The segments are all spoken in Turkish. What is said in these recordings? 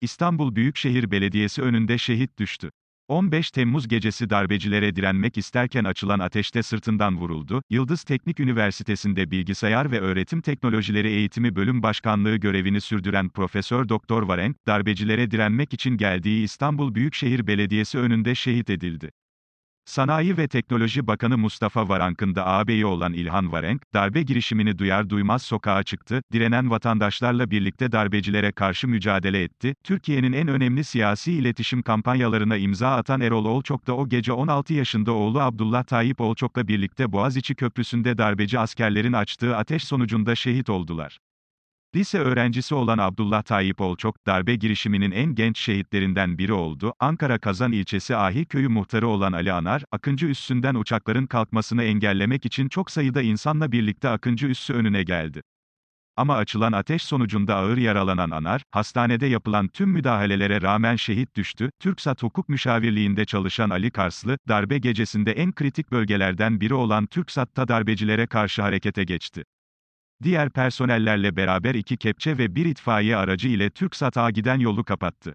İstanbul Büyükşehir Belediyesi önünde şehit düştü. 15 Temmuz gecesi darbecilere direnmek isterken açılan ateşte sırtından vuruldu. Yıldız Teknik Üniversitesi'nde Bilgisayar ve Öğretim Teknolojileri Eğitimi Bölüm Başkanlığı görevini sürdüren Profesör Doktor Varenk, darbecilere direnmek için geldiği İstanbul Büyükşehir Belediyesi önünde şehit edildi. Sanayi ve Teknoloji Bakanı Mustafa Varank'ın da ağabeyi olan İlhan Varenk, darbe girişimini duyar duymaz sokağa çıktı, direnen vatandaşlarla birlikte darbecilere karşı mücadele etti. Türkiye'nin en önemli siyasi iletişim kampanyalarına imza atan Erol Olçok da o gece 16 yaşında oğlu Abdullah Tayyip Olçok'la birlikte Boğaziçi Köprüsü'nde darbeci askerlerin açtığı ateş sonucunda şehit oldular. Lise öğrencisi olan Abdullah Tayyip Olçok, darbe girişiminin en genç şehitlerinden biri oldu. Ankara Kazan ilçesi Ahi köyü muhtarı olan Ali Anar, Akıncı üssünden uçakların kalkmasını engellemek için çok sayıda insanla birlikte Akıncı üssü önüne geldi. Ama açılan ateş sonucunda ağır yaralanan Anar, hastanede yapılan tüm müdahalelere rağmen şehit düştü. TürkSat Hukuk Müşavirliğinde çalışan Ali Karslı, darbe gecesinde en kritik bölgelerden biri olan TürkSat'ta darbecilere karşı harekete geçti. Diğer personellerle beraber iki kepçe ve bir itfaiye aracı ile TürkSat'a giden yolu kapattı.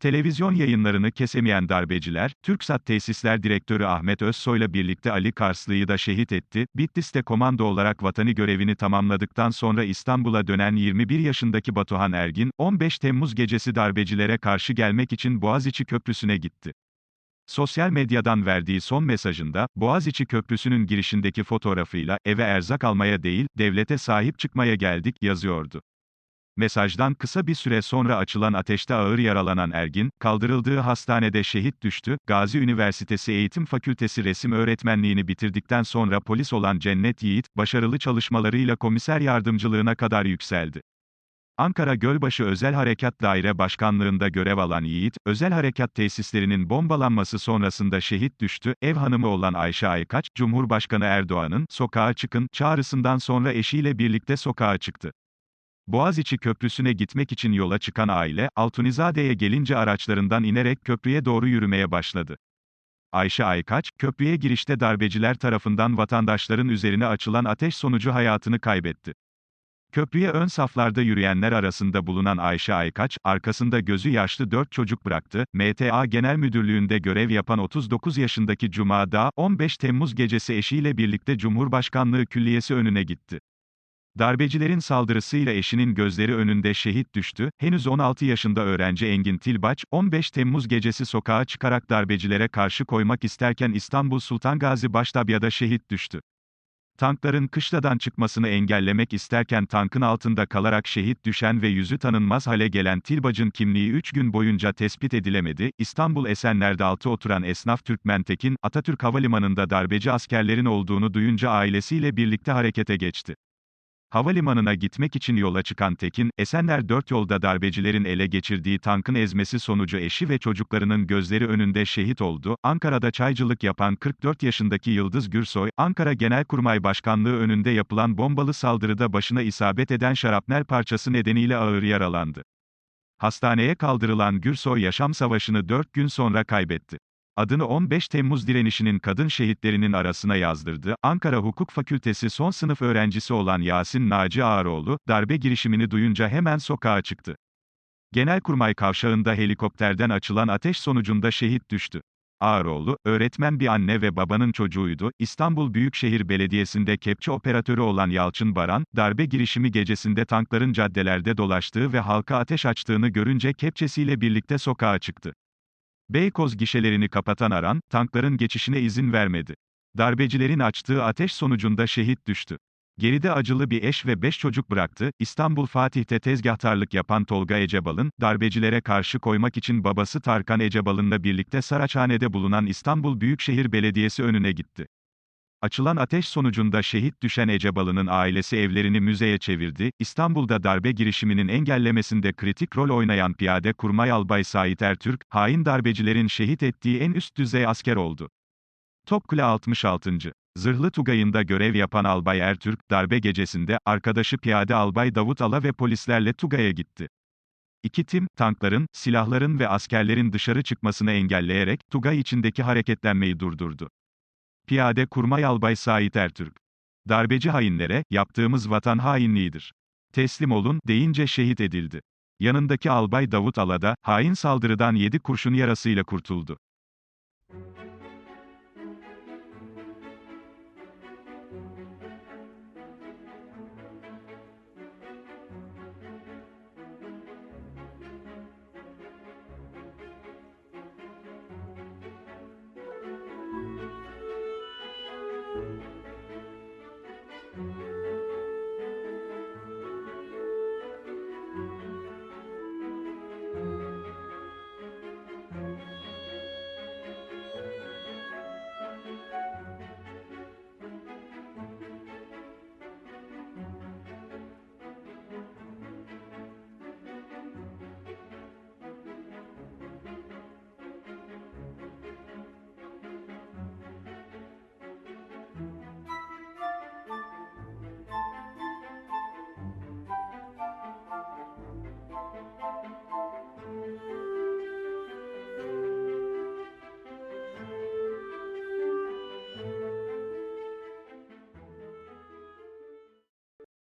Televizyon yayınlarını kesemeyen darbeciler, TürkSat Tesisler Direktörü Ahmet Özsoy'la birlikte Ali Karslı'yı da şehit etti. Bitlis'te komando olarak vatani görevini tamamladıktan sonra İstanbul'a dönen 21 yaşındaki Batuhan Ergin, 15 Temmuz gecesi darbecilere karşı gelmek için Boğaziçi Köprüsü'ne gitti. Sosyal medyadan verdiği son mesajında, Boğaziçi Köprüsü'nün girişindeki fotoğrafıyla, eve erzak almaya değil, devlete sahip çıkmaya geldik, yazıyordu. Mesajdan kısa bir süre sonra açılan ateşte ağır yaralanan Ergin, kaldırıldığı hastanede şehit düştü. Gazi Üniversitesi Eğitim Fakültesi resim öğretmenliğini bitirdikten sonra polis olan Cennet Yiğit, başarılı çalışmalarıyla komiser yardımcılığına kadar yükseldi. Ankara Gölbaşı Özel Harekat Daire Başkanlığında görev alan Yiğit, özel harekat tesislerinin bombalanması sonrasında şehit düştü. Ev hanımı olan Ayşe Aykaç, Cumhurbaşkanı Erdoğan'ın sokağa çıkın çağrısından sonra eşiyle birlikte sokağa çıktı. Boğaziçi Köprüsü'ne gitmek için yola çıkan aile, Altunizade'ye gelince araçlarından inerek köprüye doğru yürümeye başladı. Ayşe Aykaç, köprüye girişte darbeciler tarafından vatandaşların üzerine açılan ateş sonucu hayatını kaybetti. Köprüye ön saflarda yürüyenler arasında bulunan Ayşe Aykaç, arkasında gözü yaşlı dört çocuk bıraktı. MTA Genel Müdürlüğü'nde görev yapan 39 yaşındaki Cuma Dağ, 15 Temmuz gecesi eşiyle birlikte Cumhurbaşkanlığı Külliyesi önüne gitti. Darbecilerin saldırısıyla eşinin gözleri önünde şehit düştü. Henüz 16 yaşında öğrenci Engin Tilbaç, 15 Temmuz gecesi sokağa çıkarak darbecilere karşı koymak isterken İstanbul Sultan Gazi Baştabya'da şehit düştü. Tankların kışladan çıkmasını engellemek isterken tankın altında kalarak şehit düşen ve yüzü tanınmaz hale gelen Tilbac'ın kimliği 3 gün boyunca tespit edilemedi. İstanbul Esenler'de altı oturan esnaf Türkmen Tekin, Atatürk Havalimanı'nda darbeci askerlerin olduğunu duyunca ailesiyle birlikte harekete geçti. Havalimanına gitmek için yola çıkan Tekin, Esenler 4 yolda darbecilerin ele geçirdiği tankın ezmesi sonucu eşi ve çocuklarının gözleri önünde şehit oldu. Ankara'da çaycılık yapan 44 yaşındaki Yıldız Gürsoy, Ankara Genelkurmay Başkanlığı önünde yapılan bombalı saldırıda başına isabet eden şarapnel parçası nedeniyle ağır yaralandı. Hastaneye kaldırılan Gürsoy yaşam savaşını 4 gün sonra kaybetti adını 15 Temmuz direnişinin kadın şehitlerinin arasına yazdırdı. Ankara Hukuk Fakültesi son sınıf öğrencisi olan Yasin Naci Ağaroğlu, darbe girişimini duyunca hemen sokağa çıktı. Genelkurmay kavşağında helikopterden açılan ateş sonucunda şehit düştü. Ağaroğlu, öğretmen bir anne ve babanın çocuğuydu. İstanbul Büyükşehir Belediyesi'nde kepçe operatörü olan Yalçın Baran, darbe girişimi gecesinde tankların caddelerde dolaştığı ve halka ateş açtığını görünce kepçesiyle birlikte sokağa çıktı. Beykoz gişelerini kapatan Aran, tankların geçişine izin vermedi. Darbecilerin açtığı ateş sonucunda şehit düştü. Geride acılı bir eş ve beş çocuk bıraktı. İstanbul Fatih'te tezgahtarlık yapan Tolga Ecebal'ın, darbecilere karşı koymak için babası Tarkan Ecebal'ınla birlikte Saraçhane'de bulunan İstanbul Büyükşehir Belediyesi önüne gitti. Açılan ateş sonucunda şehit düşen Ecebalı'nın ailesi evlerini müzeye çevirdi. İstanbul'da darbe girişiminin engellemesinde kritik rol oynayan piyade kurmay albay Sait Ertürk, hain darbecilerin şehit ettiği en üst düzey asker oldu. Topkule 66. Zırhlı Tugayı'nda görev yapan Albay Ertürk, darbe gecesinde, arkadaşı piyade Albay Davut Ala ve polislerle Tugay'a gitti. İki tim, tankların, silahların ve askerlerin dışarı çıkmasını engelleyerek, Tugay içindeki hareketlenmeyi durdurdu. Piyade Kurmay Albay Sait Ertürk. Darbeci hainlere, yaptığımız vatan hainliğidir. Teslim olun, deyince şehit edildi. Yanındaki albay Davut Alada, hain saldırıdan 7 kurşun yarasıyla kurtuldu.